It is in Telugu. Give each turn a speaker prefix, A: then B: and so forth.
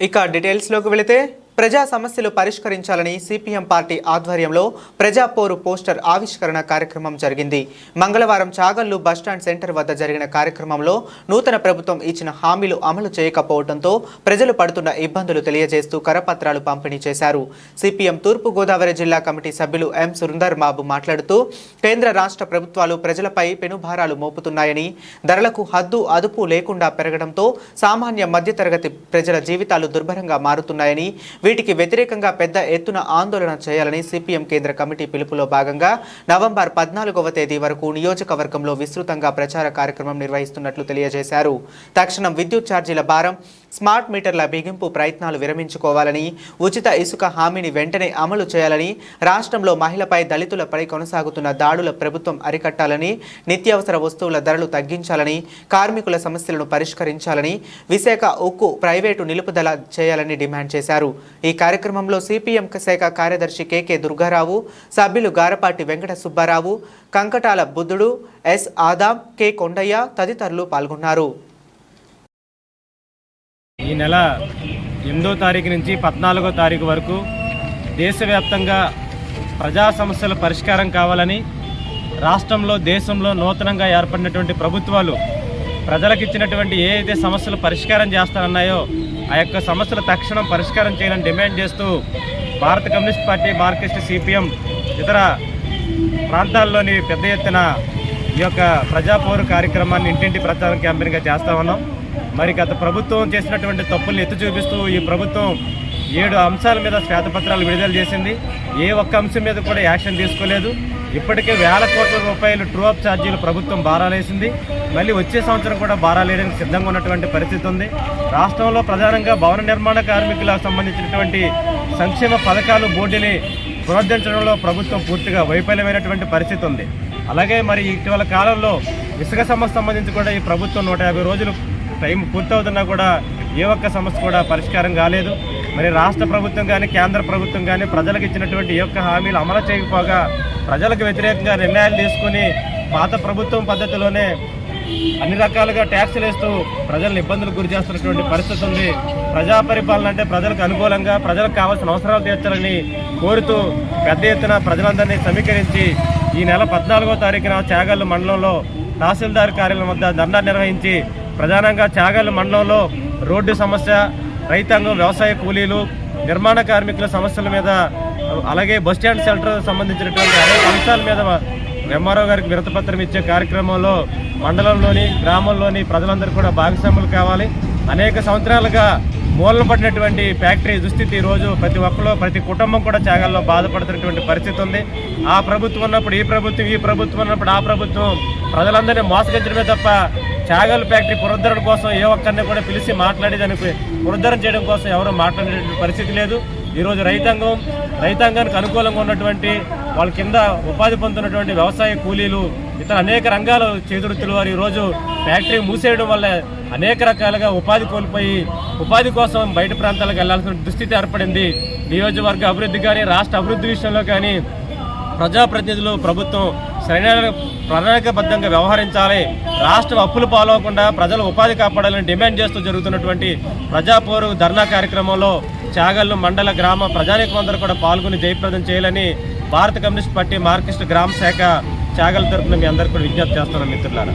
A: ఇక డీటెయిల్స్లోకి వెళితే ప్రజా సమస్యలు పరిష్కరించాలని సిపిఎం పార్టీ ఆధ్వర్యంలో ప్రజాపోరు పోస్టర్ ఆవిష్కరణ కార్యక్రమం జరిగింది. మంగళవారం చాగల్లు బస్టాండ్ సెంటర్ వద్ద జరిగిన కార్యక్రమంలో నూతన ప్రభుత్వం ఇచ్చిన హామీలు అమలు చేయకపోవడంతో ప్రజలు పడుతున్న ఇబ్బందులు తెలియజేస్తూ కరపత్రాలు పంపిణీ చేశారు. సిపిఎం తూర్పుగోదావరి జిల్లా కమిటీ సభ్యులు ఎం సుందర్ బాబు మాట్లాడుతూ కేంద్ర రాష్ట్ర ప్రభుత్వాలు ప్రజలపై పెనుభారాలు మోపుతున్నాయని ధరలకు హద్దు అదుపు లేకుండా పెరగడంతో సామాన్య మధ్యతరగతి ప్రజల జీవితాలు దుర్భరంగా మారుతున్నాయని వీటికి వ్యతిరేకంగా పెద్ద ఎత్తున ఆందోళన చేయాలని సిపిఎం కేంద్ర కమిటీ పిలుపులో భాగంగా నవంబర్ పద్నాలుగవ తేదీ వరకు నియోజకవర్గంలో విస్తృతంగా ప్రచార కార్యక్రమం నిర్వహిస్తున్నట్లు తెలియజేశారు. తక్షణం విద్యుత్ ఛార్జీల భారం స్మార్ట్ మీటర్ల బిగింపు ప్రయత్నాలు విరమించుకోవాలని ఉచిత ఇసుక హామీని వెంటనే అమలు చేయాలని రాష్ట్రంలో మహిళపై దళితులపై కొనసాగుతున్న దాడుల ప్రభుత్వం అరికట్టాలని నిత్యావసర వస్తువుల ధరలు తగ్గించాలని కార్మికుల సమస్యలను పరిష్కరించాలని విశాఖ ఉక్కు ప్రైవేటు నిలుపుదల చేయాలని డిమాండ్ చేశారు. ఈ కార్యక్రమంలో సిపిఎం శాఖ కార్యదర్శి కెకే దుర్గారావు సభ్యులు గారపాటి వెంకట సుబ్బారావు కంకటాల బుద్ధుడు ఎస్ ఆదాం కె కొండయ్య తదితరులు పాల్గొన్నారు.
B: ఈ నెల ఎనిమిదో తారీఖు నుంచి పద్నాలుగో తారీఖు వరకు దేశవ్యాప్తంగా ప్రజా సమస్యల పరిష్కారం కావాలని రాష్ట్రంలో దేశంలో నూతనంగా ఏర్పడినటువంటి ప్రభుత్వాలు ప్రజలకు ఇచ్చినటువంటి ఏ అయితే సమస్యలు పరిష్కారం చేస్తానన్నాయో ఆ యొక్క సమస్యలు తక్షణం పరిష్కారం చేయాలని డిమాండ్ చేస్తూ భారత కమ్యూనిస్ట్ పార్టీ మార్క్సిస్ట్ సిపిఎం ఇతర ప్రాంతాల్లోని పెద్ద ఎత్తున ఈ యొక్క ప్రజాపౌరు కార్యక్రమాన్ని ఇంటింటి ప్రచారం క్యాంపెయిన్గా చేస్తా ఉన్నాం. మరి గత ప్రభుత్వం చేసినటువంటి తప్పుల్ని ఎత్తి చూపిస్తూ ఈ ప్రభుత్వం ఏడు అంశాల మీద శ్వేతపత్రాలు విడుదల చేసింది. ఏ ఒక్క అంశం మీద కూడా యాక్షన్ తీసుకోలేదు. ఇప్పటికే వేల కోట్ల రూపాయలు ట్రూ అప్ ఛార్జీలు ప్రభుత్వం భారాలేసింది. మళ్ళీ వచ్చే సంవత్సరం కూడా భారాలేయడానికి సిద్ధంగా ఉన్నటువంటి పరిస్థితి ఉంది. రాష్ట్రంలో ప్రధానంగా భవన నిర్మాణ కార్మికులకు సంబంధించినటువంటి సంక్షేమ పథకాలు బోర్డుని పునరుద్ధరించడంలో ప్రభుత్వం పూర్తిగా వైఫల్యమైనటువంటి పరిస్థితి ఉంది. అలాగే మరి ఇటీవల కాలంలో ఇసుక సమస్య సంబంధించి కూడా ఈ ప్రభుత్వం నూట యాభై రోజులు టైం పూర్తవుతున్నా కూడా ఏ ఒక్క సమస్య కూడా పరిష్కారం కాలేదు. మరి రాష్ట్ర ప్రభుత్వం కానీ కేంద్ర ప్రభుత్వం కానీ ప్రజలకు ఇచ్చినటువంటి ఏ ఒక్క హామీలు అమలు చేయకపోగా ప్రజలకు వ్యతిరేకంగా నిర్ణయాలు తీసుకుని పాత ప్రభుత్వం పద్ధతిలోనే అన్ని రకాలుగా ట్యాక్సులు వేస్తూ ప్రజలను ఇబ్బందులకు గురి చేస్తున్నటువంటి పరిస్థితి ఉంది. ప్రజా పరిపాలన అంటే ప్రజలకు అనుకూలంగా ప్రజలకు కావాల్సిన అవసరాలు తీర్చాలని కోరుతూ పెద్ద ఎత్తున ప్రజలందరినీ సమీకరించి ఈ నెల పద్నాలుగో తారీఖున చాగల్లు మండలంలో తహసీల్దార్ కార్యాలయం వద్ద ధర్నా నిర్వహించి ప్రధానంగా చాగల్లు మండలంలో రోడ్డు సమస్య రైతాంగం వ్యవసాయ కూలీలు నిర్మాణ కార్మికుల సమస్యల మీద అలాగే బస్టాండ్ సెంటర్ సంబంధించినటువంటి అనేక అంశాల మీద ఎంఆర్ఓ గారికి విరతపత్రం ఇచ్చే కార్యక్రమంలో మండలంలోని గ్రామంలోని ప్రజలందరూ కూడా భాగస్వాములు కావాలి. అనేక సంవత్సరాలుగా మూలన పడినటువంటి ఫ్యాక్టరీ దుస్థితి ఈ రోజు ప్రతి ఒక్కరు ప్రతి కుటుంబం కూడా త్యాగాల్లో బాధపడుతున్నటువంటి పరిస్థితి ఉంది. ఆ ప్రభుత్వం ఉన్నప్పుడు ఈ ప్రభుత్వం ఈ ప్రభుత్వం ఉన్నప్పుడు ఆ ప్రభుత్వం ప్రజలందరినీ మోసగించడమే తప్ప త్యాగాల ఫ్యాక్టరీ పునరుద్ధరణ కోసం ఏ ఒక్కరిని కూడా పిలిచి మాట్లాడేదానికి పునరుద్ధరణ చేయడం కోసం ఎవరు మాట్లాడేటువంటి పరిస్థితి లేదు. ఈరోజు రైతాంగం రైతాంగానికి అనుకూలంగా ఉన్నటువంటి వాళ్ళ కింద ఉపాధి పొందుతున్నటువంటి వ్యవసాయ కూలీలు ఇతర అనేక రంగాలు చేతుడుతులు వారు ఈరోజు ఫ్యాక్టరీ మూసేయడం వల్ల అనేక రకాలుగా ఉపాధి కోల్పోయి ఉపాధి కోసం బయట ప్రాంతాలకు వెళ్ళాల్సిన దుస్థితి ఏర్పడింది. నియోజకవర్గ అభివృద్ధి కానీ రాష్ట్ర అభివృద్ధి విషయంలో కానీ ప్రజాప్రతినిధులు ప్రభుత్వం సరైన ప్రణాళికబద్ధంగా వ్యవహరించాలి. రాష్ట్రం అప్పులు పాలవకుండా ప్రజలు ఉపాధి కాపాడాలని డిమాండ్ చేస్తూ జరుగుతున్నటువంటి ప్రజాపోరు ధర్నా కార్యక్రమంలో చాగల్లు మండల గ్రామ ప్రజానీకమందరూ కూడా పాల్గొని జయప్రదం చేయాలని భారత కమ్యూనిస్ట్ పార్టీ మార్కిస్ట్ గ్రామ శాఖ చాగల్ తరపున మీ అందరికీ కూడా విజ్ఞప్తి చేస్తున్నాను మిత్రులారా.